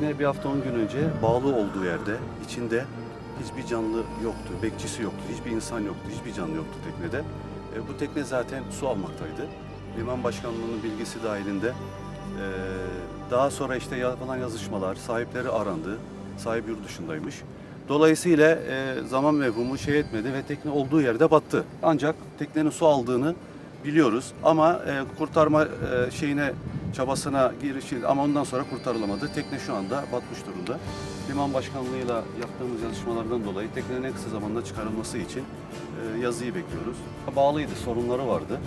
Tekne bir hafta 10 gün önce bağlı olduğu yerde içinde hiçbir canlı yoktu, bekçisi yoktu, hiçbir insan yoktu, hiçbir canlı yoktu teknede. E, bu tekne zaten su almaktaydı. Liman başkanlığının bilgisi dahilinde e, daha sonra işte yapılan yazışmalar, sahipleri arandı. Sahip yurt dışındaymış. Dolayısıyla e, zaman mevhumu şey etmedi ve tekne olduğu yerde battı. Ancak teknenin su aldığını biliyoruz ama e, kurtarma e, şeyine çabasına girişildi ama ondan sonra kurtarılamadı. Tekne şu anda batmış durumda. Liman başkanlığıyla yaptığımız yazışmalardan dolayı teknenin en kısa zamanda çıkarılması için e, yazıyı bekliyoruz. Bağlıydı, sorunları vardı.